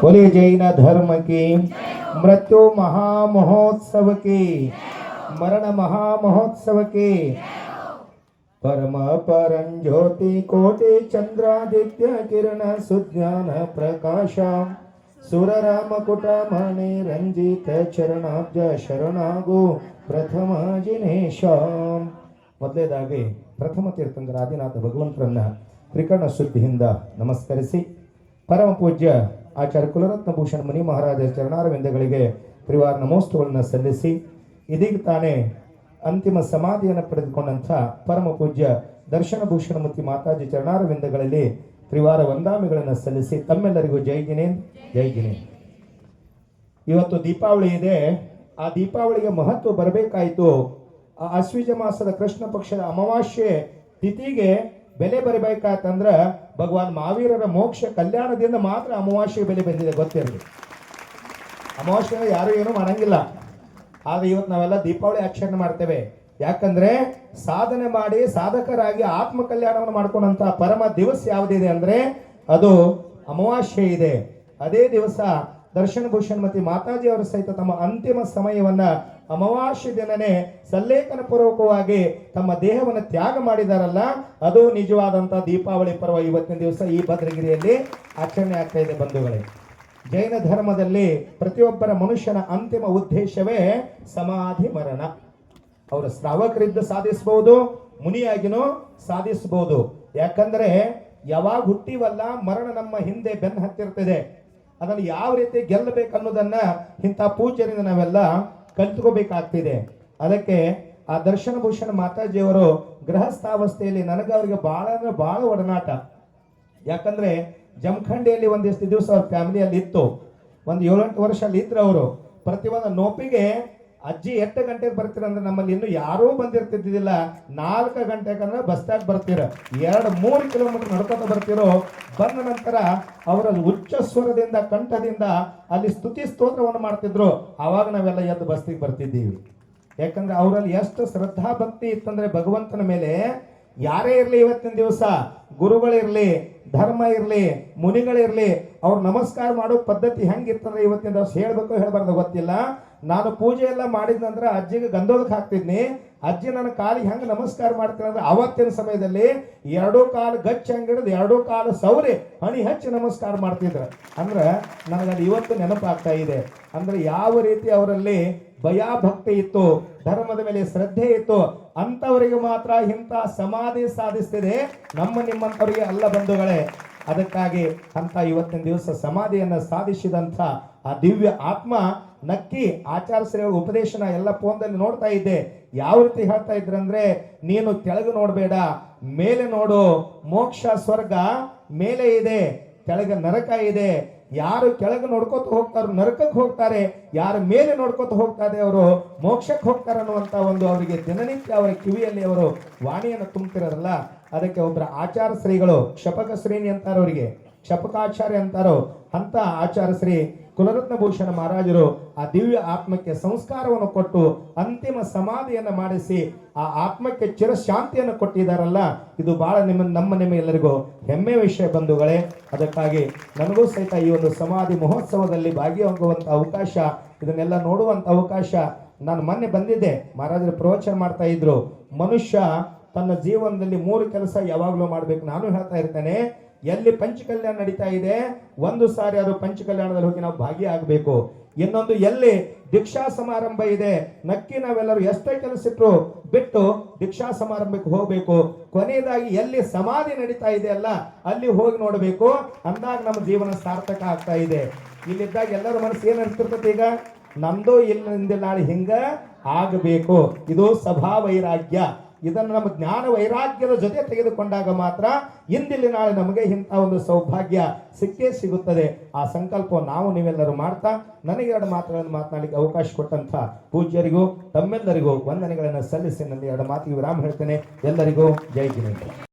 बोले जैन धर्म की मृत्यु महामहोत्सव की मरण महामहोत्सव की परम परं ज्योति कोटि चंद्रादित्य किरण सुज्ञान प्रकाश ಸುರರಾಮಕುಟಮಣಿ ರಂಜಿತ ಚರಣಾಬ್ಜ ಶರಣಾಗು ಪ್ರಥಮ ಜಿನೇಶ ಮೊದಲೇದಾಗಿ ಪ್ರಥಮ ತೀರ್ಥಂಕರ ಆದಿನಾಥ ಭಗವಂತರನ್ನ ತ್ರಿಕರಣ ಶುದ್ಧಿಯಿಂದ ನಮಸ್ಕರಿಸಿ ಪರಮ ಪೂಜ್ಯ ಆಚಾರ್ಯ ಕುಲರತ್ನ ಭೂಷಣ ಮುನಿ ಮಹಾರಾಜ ಚರಣಾರವಿಂದಗಳಿಗೆ ತ್ರಿವಾರ ನಮೋಸ್ತುಗಳನ್ನು ಸಲ್ಲಿಸಿ, ಇದೀಗ ತಾನೇ ಅಂತಿಮ ಸಮಾಧಿಯನ್ನು ಪಡೆದುಕೊಂಡಂಥ ಪರಮ ಪೂಜ್ಯ ದರ್ಶನ ಭೂಷಣಮೂರ್ತಿ ಮಾತಾಜಿ ಚರಣಾರವಿಂದಗಳಲ್ಲಿ ತ್ರಿವಾರ ವಂದಾಮಿಗಳನ್ನು ಸಲ್ಲಿಸಿ ತಮ್ಮೆಲ್ಲರಿಗೂ ಜೈ ಗಿನೇನ್ ಜೈ ಗಿನೇನ್ ಇವತ್ತು ದೀಪಾವಳಿ ಇದೆ. ಆ ದೀಪಾವಳಿಗೆ ಮಹತ್ವ ಬರಬೇಕಾಯಿತು. ಆ ಅಶ್ವಿಜ ಮಾಸದ ಕೃಷ್ಣ ಪಕ್ಷದ ಅಮಾವಾಸ್ಯೆ ತಿಥಿಗೆ ಬೆಲೆ ಬರಬೇಕಾಯ್ತಂದ್ರ ಭಗವಾನ್ ಮಹಾವೀರರ ಮೋಕ್ಷ ಕಲ್ಯಾಣದಿಂದ ಮಾತ್ರ ಅಮಾವಾಸ್ಯೆ ಬೆಲೆ ಬಂದಿದೆ ಗೊತ್ತಿರಲಿ ಅಮಾವಾಸ್ಯೆ ಯಾರು ಏನೂ ಮಾಡಂಗಿಲ್ಲ. ಆದ್ರೆ ಇವತ್ತು ನಾವೆಲ್ಲ ದೀಪಾವಳಿ ಆಚರಣೆ ಮಾಡ್ತೇವೆ. ಯಾಕಂದ್ರೆ ಸಾಧನೆ ಮಾಡಿ ಸಾಧಕರಾಗಿ ಆತ್ಮ ಕಲ್ಯಾಣವನ್ನು ಮಾಡ್ಕೊಂಡಂತ ಪರಮ ದಿವಸ ಯಾವುದಿದೆ ಅಂದ್ರೆ ಅದು ಅಮಾವಾಸ್ಯೆ ಇದೆ. ಅದೇ ದಿವಸ ದರ್ಶನ ಭೂಷಣ್ ಮತ್ತು ಮಾತಾಜಿ ಅವರು ಸಹಿತ ತಮ್ಮ ಅಂತಿಮ ಸಮಯವನ್ನ ಅಮಾವಾಸ್ಯೆ ದಿನನೇ ಸಲ್ಲೇಖನ ಪೂರ್ವಕವಾಗಿ ತಮ್ಮ ದೇಹವನ್ನು ತ್ಯಾಗ ಮಾಡಿದಾರಲ್ಲ, ಅದು ನಿಜವಾದಂಥ ದೀಪಾವಳಿ ಪರ್ವ ಇವತ್ತಿನ ದಿವಸ ಈ ಭದ್ರಗಿರಿಯಲ್ಲಿ ಆಚರಣೆ ಆಗ್ತಾ ಇದೆ ಬಂಧುಗಳೇ. ಜೈನ ಧರ್ಮದಲ್ಲಿ ಪ್ರತಿಯೊಬ್ಬರ ಮನುಷ್ಯನ ಅಂತಿಮ ಉದ್ದೇಶವೇ ಸಮಾಧಿ ಮರಣ. ಅವರು ಶ್ರಾವಕರಿದ್ದು ಸಾಧಿಸಬಹುದು, ಮುನಿಯಾಗಿನೂ ಸಾಧಿಸಬಹುದು. ಯಾಕಂದ್ರೆ ಯಾವಾಗ ಹುಟ್ಟಿವಲ್ಲ ಮರಣ ನಮ್ಮ ಹಿಂದೆ ಬೆನ್ನು ಹತ್ತಿರ್ತದೆ. ಅದನ್ನು ಯಾವ ರೀತಿ ಗೆಲ್ಲಬೇಕನ್ನೋದನ್ನ ಇಂಥ ಪೂಜೆಯಿಂದ ನಾವೆಲ್ಲ ಕಲ್ತ್ಕೋಬೇಕಾಗ್ತಿದೆ. ಅದಕ್ಕೆ ಆ ದರ್ಶನ ಭೂಷಣ ಮಾತಾಜಿಯವರು ಗೃಹಸ್ಥಾವಸ್ಥೆಯಲ್ಲಿ ನನಗೆ ಅವರಿಗೆ ಬಹಳ ಅಂದ್ರೆ ಬಹಳ ಒಡನಾಟ. ಯಾಕಂದ್ರೆ ಜಮಖಂಡಿಯಲ್ಲಿ ಒಂದಿಷ್ಟು ದಿವಸ ಅವ್ರ ಫ್ಯಾಮಿಲಿಯಲ್ಲಿ ಇತ್ತು ಒಂದು ಏಳೆಂಟು ವರ್ಷ ಅಲ್ಲಿ ಇದ್ರು ಅವರು. ಪ್ರತಿ ಒಂದು ನೋಪಿಗೆ ಅಜ್ಜಿ ಎಂಟು ಗಂಟೆಗೆ ಬರ್ತೀರ ಅಂದ್ರೆ ನಮ್ಮಲ್ಲಿ ಇನ್ನೂ ಯಾರೂ ಬಂದಿರ್ತಿದ್ದಿಲ್ಲ ನಾಲ್ಕು ಗಂಟೆಗೆ ಅಂದ್ರೆ ಬಸ್ ಸ್ಟ್ಯಾಂಡ್ ಬರ್ತೀರ. ಎರಡು, ಮೂರು ಕಿಲೋಮೀಟರ್ ನಡ್ಕೊಂಡು ಬರ್ತಿರೋ, ಬಂದ ನಂತರ ಅವರ ಉಚ್ಚ ಸ್ವರದಿಂದ, ಕಂಠದಿಂದ ಅಲ್ಲಿ ಸ್ತುತಿ ಸ್ತೋತ್ರವನ್ನು ಮಾಡ್ತಿದ್ರು. ಅವಾಗ ನಾವೆಲ್ಲ ಎದ್ದು ಬಸ್ತಿಗೆ ಬರ್ತಿದ್ದೀವಿ. ಯಾಕಂದ್ರೆ ಅವರಲ್ಲಿ ಎಷ್ಟು ಶ್ರದ್ಧಾ ಭಕ್ತಿ ಇತ್ತಂದ್ರೆ ಭಗವಂತನ ಮೇಲೆ ಯಾರೇ ಇರಲಿ ಇವತ್ತಿನ ದಿವಸ, ಗುರುಗಳಿರ್ಲಿ ಧರ್ಮ ಇರಲಿ ಮುನಿಗಳಿರಲಿ ಅವ್ರು ನಮಸ್ಕಾರ ಮಾಡೋ ಪದ್ಧತಿ ಹೆಂಗಿರ್ತಂದ್ರೆ ಇವತ್ತಿನ ದಿವಸ ಹೇಳ್ಬೇಕು ಹೇಳ್ಬಾರ್ದು ಗೊತ್ತಿಲ್ಲ. ನಾನು ಪೂಜೆ ಎಲ್ಲ ಮಾಡಿದ ನಂತರ ಅಜ್ಜಿಗೆ ಗಂಧೋದಕ್ಕೆ ಹಾಕ್ತಿದ್ನಿ. ಅಜ್ಜಿ ನನ್ನ ಕಾಲಿಗೆ ಹೆಂಗೆ ನಮಸ್ಕಾರ ಮಾಡ್ತೀನಿ ಅಂದ್ರೆ ಅವತ್ತಿನ ಸಮಯದಲ್ಲಿ ಎರಡೂ ಕಾಲು ಗಚ್ಚ ಹಂಗಿಡಿದು ಎರಡೂ ಕಾಲು ಸೌರಿ ಹಣಿ ಹಚ್ಚಿ ನಮಸ್ಕಾರ ಮಾಡ್ತಿದ್ರು. ಅಂದ್ರೆ ನನಗದು ಇವತ್ತು ನೆನಪಾಗ್ತಾ ಇದೆ. ಅಂದ್ರೆ ಯಾವ ರೀತಿ ಅವರಲ್ಲಿ ಭಯ ಭಕ್ತಿ ಇತ್ತು, ಧರ್ಮದ ಮೇಲೆ ಶ್ರದ್ಧೆ ಇತ್ತು, ಅಂಥವರಿಗೆ ಮಾತ್ರ ಇಂಥ ಸಮಾಧಿ ಸಾಧಿಸ್ತಿದೆ ನಮ್ಮ ನಿಮ್ಮಂಥವರಿಗೆ ಅಲ್ಲ ಬಂಧುಗಳೇ. ಅದಕ್ಕಾಗಿ ಅಂತ ಇವತ್ತಿನ ದಿವಸ ಸಮಾಧಿಯನ್ನು ಸಾಧಿಸಿದಂಥ ಆ ದಿವ್ಯ ಆತ್ಮ ನಕ್ಕಿ ಆಚಾರ ಶ್ರೀ ಉಪದೇಶನ ಎಲ್ಲ ಫೋನ್ದಲ್ಲಿ ನೋಡ್ತಾ ಇದ್ದೆ. ಯಾವ ರೀತಿ ಹೇಳ್ತಾ ಇದ್ರಂದ್ರೆ ನೀನು ಕೆಳಗೆ ನೋಡಬೇಡ, ಮೇಲೆ ನೋಡು, ಮೋಕ್ಷ ಸ್ವರ್ಗ ಮೇಲೆ ಇದೆ, ಕೆಳಗೆ ನರಕ ಇದೆ. ಯಾರು ಕೆಳಗೆ ನೋಡ್ಕೋತ ಹೋಗ್ತಾರೋ ನರಕಕ್ಕೆ ಹೋಗ್ತಾರೆ, ಯಾರು ಮೇಲೆ ನೋಡ್ಕೋತ ಹೋಗ್ತಾರೆ ಅವರು ಮೋಕ್ಷಕ್ಕೆ ಹೋಗ್ತಾರೆ ಅನ್ನುವಂತ ಒಂದು ಅವರಿಗೆ ದಿನನಿತ್ಯ ಅವರ ಕಿವಿಯಲ್ಲಿ ಅವರು ವಾಣಿಯನ್ನು ತುಂಬ್ತಿರೋರಲ್ಲ ಅದಕ್ಕೆ ಒಬ್ಬರ ಆಚಾರ ಶ್ರೀಗಳು ಕ್ಷಪಕ ಶ್ರೀನಿ ಅಂತಾರೋ ಅವರಿಗೆ ಕ್ಷಪಕಾಚಾರ್ಯ ಅಂತಾರೋ ಅಂತ ಆಚಾರ ಶ್ರೀ ಕುಲರತ್ನ ಭೂಷಣ ಮಹಾರಾಜರು ಆ ದಿವ್ಯ ಆತ್ಮಕ್ಕೆ ಸಂಸ್ಕಾರವನ್ನು ಕೊಟ್ಟು ಅಂತಿಮ ಸಮಾಧಿಯನ್ನು ಮಾಡಿಸಿ, ಆ ಆತ್ಮಕ್ಕೆ ಚಿರಶಾಂತಿಯನ್ನು ಕೊಟ್ಟಿದ್ದಾರಲ್ಲ, ಇದು ಬಹಳ ನಿಮ್ಮ, ನಮ್ಮ ನಿಮ್ಮ ಎಲ್ಲರಿಗೂ ಹೆಮ್ಮೆ ವಿಷಯ ಬಂಧುಗಳೇ. ಅದಕ್ಕಾಗಿ ನನಗೂ ಸಹಿತ ಈ ಒಂದು ಸಮಾಧಿ ಮಹೋತ್ಸವದಲ್ಲಿ ಭಾಗಿಯಾಗುವಂಥ ಅವಕಾಶ, ಇದನ್ನೆಲ್ಲ ನೋಡುವಂಥ ಅವಕಾಶ ನಾನು ಮೊನ್ನೆ ಬಂದಿದ್ದೆ. ಮಹಾರಾಜರು ಪ್ರವಚನ ಮಾಡ್ತಾ ಇದ್ರು, ಮನುಷ್ಯ ತನ್ನ ಜೀವನದಲ್ಲಿ ಮೂರು ಕೆಲಸ ಯಾವಾಗಲೂ ಮಾಡಬೇಕು. ನಾನು ಹೇಳ್ತಾ ಇರ್ತೇನೆ, ಎಲ್ಲಿ ಪಂಚಕಲ್ಯಾಣ ನಡೀತಾ ಇದೆ, ಒಂದು ಸಾರಿ ಅದು ಪಂಚಕಲ್ಯಾಣದಲ್ಲಿ ಹೋಗಿ ನಾವು ಭಾಗಿಯಾಗಬೇಕು ಇನ್ನೊಂದು, ಎಲ್ಲಿ ದೀಕ್ಷಾ ಸಮಾರಂಭ ಇದೆ, ನಕ್ಕಿ ನಾವೆಲ್ಲರೂ ಎಷ್ಟೇ ಕೆಲಸ ಇಟ್ಟರು ಬಿಟ್ಟು ದೀಕ್ಷಾ ಸಮಾರಂಭಕ್ಕೆ ಹೋಗಬೇಕು. ಕೊನೆಯದಾಗಿ ಎಲ್ಲಿ ಸಮಾಧಿ ನಡೀತಾ ಇದೆ ಅಲ್ಲ, ಅಲ್ಲಿ ಹೋಗಿ ನೋಡಬೇಕು. ಅಂದಾಗ ನಮ್ಮ ಜೀವನ ಸಾರ್ಥಕ ಆಗ್ತಾ ಇದೆ. ಇಲ್ಲಿದ್ದಾಗ ಎಲ್ಲರ ಮನಸ್ಸು ಏನು ಅನ್ಸ್ತಿರ್ತೈತೆ ಈಗ? ನಮ್ದು ಇಲ್ಲಿಂದ ನಾಳೆ ಹಿಂಗ ಆಗಬೇಕು. ಇದು ಸಭಾ ವೈರಾಗ್ಯ ಇದನ್ನು ನಮ್ಮ ಜ್ಞಾನ ವೈರಾಗ್ಯದ ಜೊತೆ ತೆಗೆದುಕೊಂಡಾಗ ಮಾತ್ರ ಇಂದಿಲ್ಲಿ ನಾಳೆ ನಮಗೆ ಇಂಥ ಒಂದು ಸೌಭಾಗ್ಯ ಸಿಕ್ಕೇ ಸಿಗುತ್ತದೆ. ಆ ಸಂಕಲ್ಪ ನಾವು ನೀವೆಲ್ಲರೂ ಮಾಡ್ತಾ, ನನಗೆ ಎರಡು ಮಾತುಗಳನ್ನು ಮಾತನಾಡಲಿಕ್ಕೆ ಅವಕಾಶ ಕೊಟ್ಟಂತ ಪೂಜ್ಯರಿಗೂ, ತಮ್ಮೆಲ್ಲರಿಗೂ ವಂದನೆಗಳನ್ನು ಸಲ್ಲಿಸಿ. ನನ್ನ ಎರಡು ಮಾತಿಗೆ ವಿರಾಮ ಹೇಳ್ತೇನೆ. ಎಲ್ಲರಿಗೂ ಜೈ ಗಿರಿ